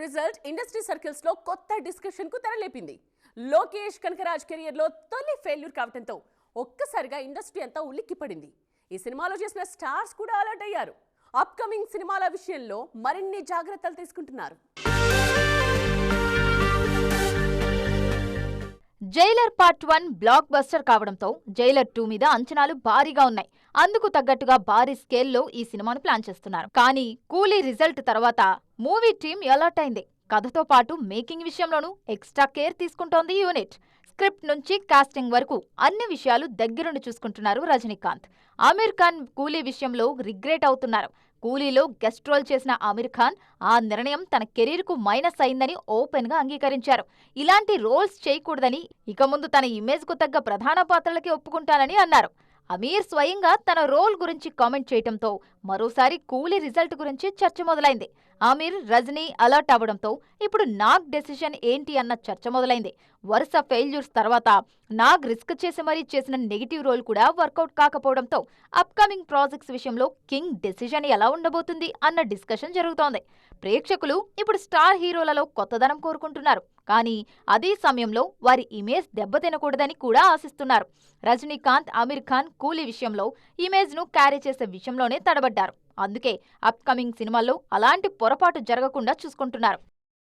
Result industry సర్కిల్స్లో కొత్త డిస్కషన్కు తెరలేపింది. లోకేష్ కనకరాజ్ కెరియర్లో తొలి ఫెయిల్యూర్ కావడంతో ఒక్కసారిగా ఇండస్ట్రీ అంతా ఉలిక్కిపడింది. ఈ సినిమాలో చేసిన స్టార్స్ కూడా అలర్ట్ అయ్యారు. అప్కమింగ్ సినిమాల విషయంలో మరిన్ని జాగ్రత్తలు తీసుకుంటున్నారు. Jailer part one blockbuster కావడంతో జైలర్ టూ మీద అంచనాలు భారీగా ఉన్నాయి. అందుకు తగ్గట్టుగా భారీ స్కేల్లో ఈ సినిమాను ప్లాన్ చేస్తున్నారు. కానీ కూలీ రిజల్ట్ తర్వాత మూవీ టీం అలర్ట్ అయింది. కథతో పాటు మేకింగ్ విషయంలోనూ ఎక్స్ట్రా కేర్ తీసుకుంటోంది యూనిట్. స్క్రిప్ట్ నుంచి కాస్టింగ్ వరకు అన్ని విషయాలు దగ్గరుండి చూసుకుంటున్నారు రజనీకాంత్. ఆమీర్ ఖాన్ కూలీ విషయంలో రిగ్రెట్ అవుతున్నారు. కూలీలో గెస్ట్ రోల్ చేసిన ఆమిర్ ఖాన్ ఆ నిర్ణయం తన కెరీర్కు మైనస్ అయిందని ఓపెన్గా అంగీకరించారు. ఇలాంటి రోల్స్ చేయకూడదని ఇక ముందు తన ఇమేజ్కు తగ్గ ప్రధాన పాత్రలకే ఒప్పుకుంటానని అన్నారు. అమీర్ స్వయంగా తన రోల్ గురించి కామెంట్ చేయటంతో మరోసారి కూలీ రిజల్ట్ గురించి చర్చ మొదలైంది. ఆమీర్ రజనీ అలర్ట్ అవ్వడంతో ఇప్పుడు నాగ్ డెసిషన్ ఏంటి అన్న చర్చ మొదలైంది. వరుస ఫెయిల్యూర్స్ తర్వాత నాగ్ రిస్క్ చేసి మరీ చేసిన నెగిటివ్ రోల్ కూడా వర్కౌట్ కాకపోవడంతో అప్కమింగ్ ప్రాజెక్ట్స్ విషయంలో కింగ్ డెసిషన్ ఎలా ఉండబోతుంది అన్న డిస్కషన్ జరుగుతోంది. ప్రేక్షకులు ఇప్పుడు స్టార్ హీరోలలో కొత్తదనం కోరుకుంటున్నారు. కానీ అదే సమయంలో వారి ఇమేజ్ దెబ్బతినకూడదని కూడా ఆశిస్తున్నారు. రజనీకాంత్ ఆమీర్ ఖాన్ కూలీ విషయంలో ఇమేజ్ను క్యారీ చేసే విషయంలోనే తడబడ్డారు అందుకే అప్కమింగ్ సినిమాల్లో అలాంటి పొరపాటు జరగకుండా చూసుకుంటున్నారు.